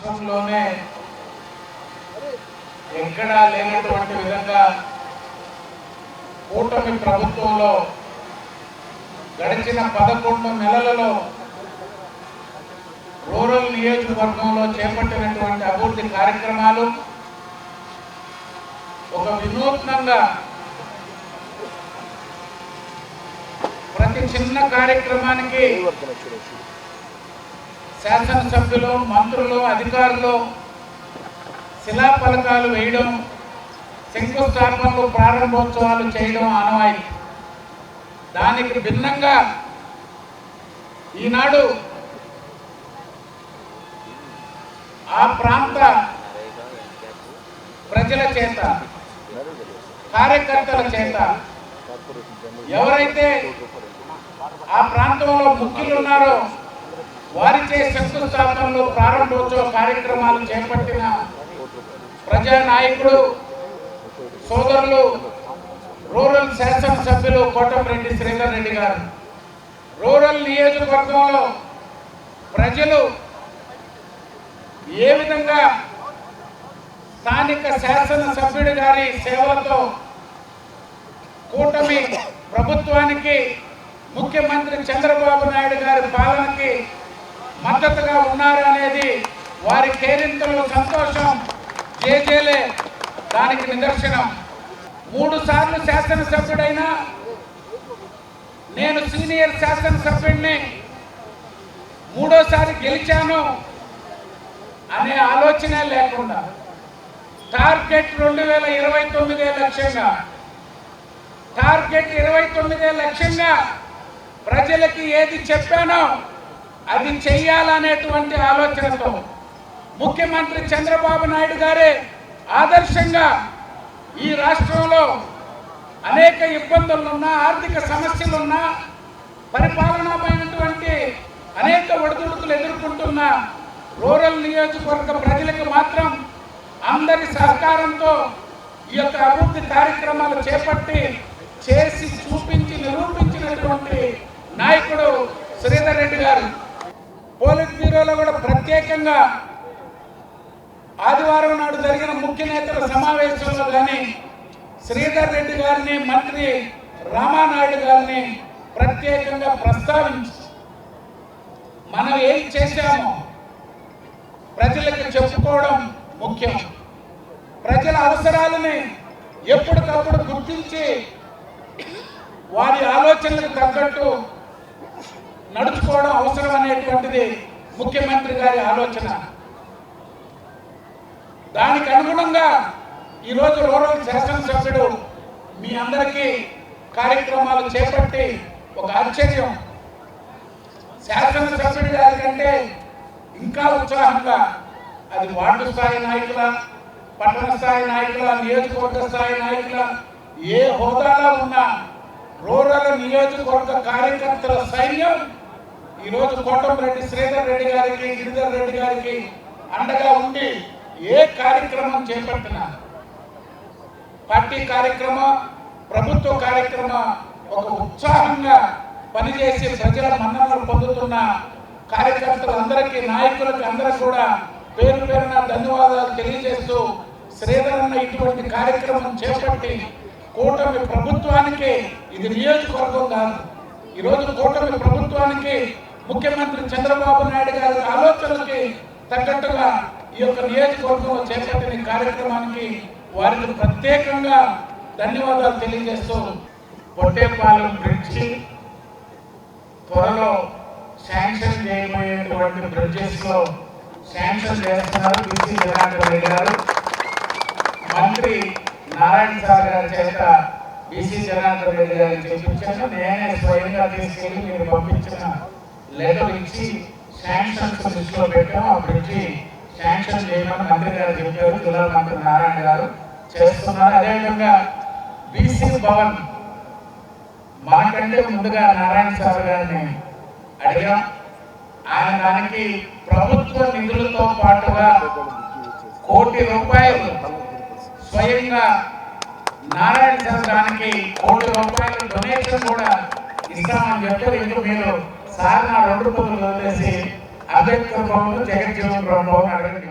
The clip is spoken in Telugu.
రాష్ట్రంలోనే ఎక్కడా లేనటువంటి విధంగా కూటమి ప్రభుత్వంలో గడిచిన పదకొండు నెలలలో రూరల్ నియోజకవర్గంలో చేపట్టినటువంటి అభివృద్ధి కార్యక్రమాలు ఒక వినూత్నంగా ప్రతి చిన్న కార్యక్రమానికి శాసనసభ్యులు మంత్రులు అధికారులు శిలాఫలకాలు వేయడం శంకుస్థాపనలు ప్రారంభోత్సవాలు చేయడం ఆనవాయి దానికి భిన్నంగా ఈనాడు ఆ ప్రాంత ప్రజల చేత కార్యకర్తల చేత ఎవరైతే ఆ ప్రాంతంలో ముఖ్యులు ఉన్నారో వారిచే శంకుస్థాపనలో ప్రారంభోత్సవ కార్యక్రమాలు చేపట్టిన ప్రజా నాయకుడు సోదరులు రూరల్ శాసనసభ్యులు కోటంరెడ్డి శ్రీధర్ రెడ్డి గారు. రూరల్ నియోజకవర్గంలో ప్రజలు ఏ విధంగా స్థానిక శాసనసభ్యుడి గారి సేవలతో కూటమి ప్రభుత్వానికి ముఖ్యమంత్రి చంద్రబాబు నాయుడు గారి పాలనకి మద్దతుగా ఉన్నారనేది వారి కేరింతలు సంతోషం. జేజేలే దానికి నిదర్శనం. మూడు సార్లు శాసనసభ్యుడైనా నేను సీనియర్ శాసనసభ్యుడిని మూడోసారి గెలిచాను అనే ఆలోచన లేకుండా. టార్గెట్ రెండు వేల ఇరవై తొమ్మిదే లక్ష్యంగా. టార్గెట్ ఇరవై తొమ్మిదే లక్ష్యంగా ప్రజలకి ఏది చెప్పానో అది చెయ్యాలనేటువంటి ఆలోచనతో ముఖ్యమంత్రి చంద్రబాబు నాయుడు గారే ఆదర్శంగా ఈ రాష్ట్రంలో అనేక ఇబ్బందులున్నా ఆర్థిక సమస్యలున్నా పరిపాలనపైనటువంటి అనేక ఒడిదుడుకులు ఎదుర్కొంటున్న రూరల్ నియోజకవర్గ ప్రజలకు మాత్రం అందరి సహకారంతో ఈ యొక్క అభివృద్ధి కార్యక్రమాలు చేపట్టి చేసి చూపించి నిరూపించినటువంటి నాయకుడు శ్రీధర్ రెడ్డి గారు. పోలిట్ బ్యూరోలో కూడా ప్రత్యేకంగా ఆదివారం నాడు జరిగిన ముఖ్య నేతల సమావేశంలో కానీ శ్రీధర్ రెడ్డి గారిని మంత్రి రామానాయుడు గారిని ప్రత్యేకంగా ప్రస్తావించి మనం ఏం చేశామో ప్రజలకు చెప్పుకోవడం ముఖ్యం. ప్రజల అవసరాలని ఎప్పటికప్పుడు గుర్తించి వారి ఆలోచనలకు తగ్గట్టు నడుచుకోవడం అవసరం అనేటువంటిది ముఖ్యమంత్రి గారి ఆలోచన. దానికి అనుగుణంగా ఈరోజు రూరల్ శాసనసభ్యుడు మీ అందరికీ కార్యక్రమాలు చేపట్టి ఒక ఆశ్చర్యం. శాసనసభ్యుడి గారి కంటే ఇంకా ఉత్సాహంగా అది వార్డు స్థాయి నాయకుల పట్టణ స్థాయి నాయకుల నియోజకవర్గ స్థాయి నాయకుల ఏ హోదాలో ఉన్న రూరల్ నియోజకవర్గ కార్యకర్తల సైన్యం ఈ రోజు కోటంరెడ్డి శ్రీధర్ రెడ్డి గారికి గిరిధర్ రెడ్డి గారికి అండగా ఉండి ఏ కార్యక్రమం చేపట్టినా పార్టీ కార్యక్రమం ప్రభుత్వ కార్యక్రమం ఒక ఉత్సాహంగా పనిచేసి ప్రజల మన్ననలు పొందుతున్న కార్యకర్తలందరికీ నాయకులకి అందరికి కూడా పేరు పేరున ధన్యవాదాలు తెలియజేస్తూ శ్రీధర్ అన్న ఇటువంటి కార్యక్రమం చేపట్టి కూటమి ప్రభుత్వానికి ఇది నియోజకవర్గం కాదు. ఈరోజు కూటమి ప్రభుత్వానికి ముఖ్యమంత్రి చంద్రబాబు నాయుడు గారి ఆలోచనలకి తగ్గట్టుగా ఈ యొక్క నియోజకవర్గంలో చేపట్టిన కార్యక్రమానికి వారికి ప్రత్యేకంగా ధన్యవాదాలు తెలియజేస్తూ పొట్టేపాలెం బ్రిడ్జి త్వరలో శాంక్షన్ చేయబోయేటువంటి బ్రిడ్జెస్లో శాంక్షన్ చేస్తున్నారు బీసీ జనార్దన్ రెడ్డి గారు. మంత్రి నారాయణ సార్ గారి చేత బీసీ జనార్దన్ రెడ్డి గారికి చూపించాను. నేనే స్వయంగా తీసుకెళ్ళి మీరు పంపించిన లెటర్ ఇచ్చి శాంక్షన్స్ లిస్ట్లో పెట్టాం ఆ బ్రిడ్జి శాంక్షన్ చేయమని మంత్రి గారు చెప్పారు. జిల్లా మంత్రి నారాయణ గారు చేస్తున్నారు. అదేవిధంగా బీసీ భవన్ మాకంటే ముందుగా నారాయణ సార్ గారిని అడిగాం. ఆయన దానికి ప్రభుత్వ నిధులతో పాటుగా కోటి రూపాయలు స్వయంగా నారాయణ సార్ దానికి కోటి రూపాయలు డొనేషన్ కూడా ఇస్తామని చెప్పారు. ఎందుకు మీరు సార్ నా రెండు పనులు వదిలేసి అంబేద్కర్ భవన్ జగజ్జీవన్ రామ్ భవన్ అడగండి.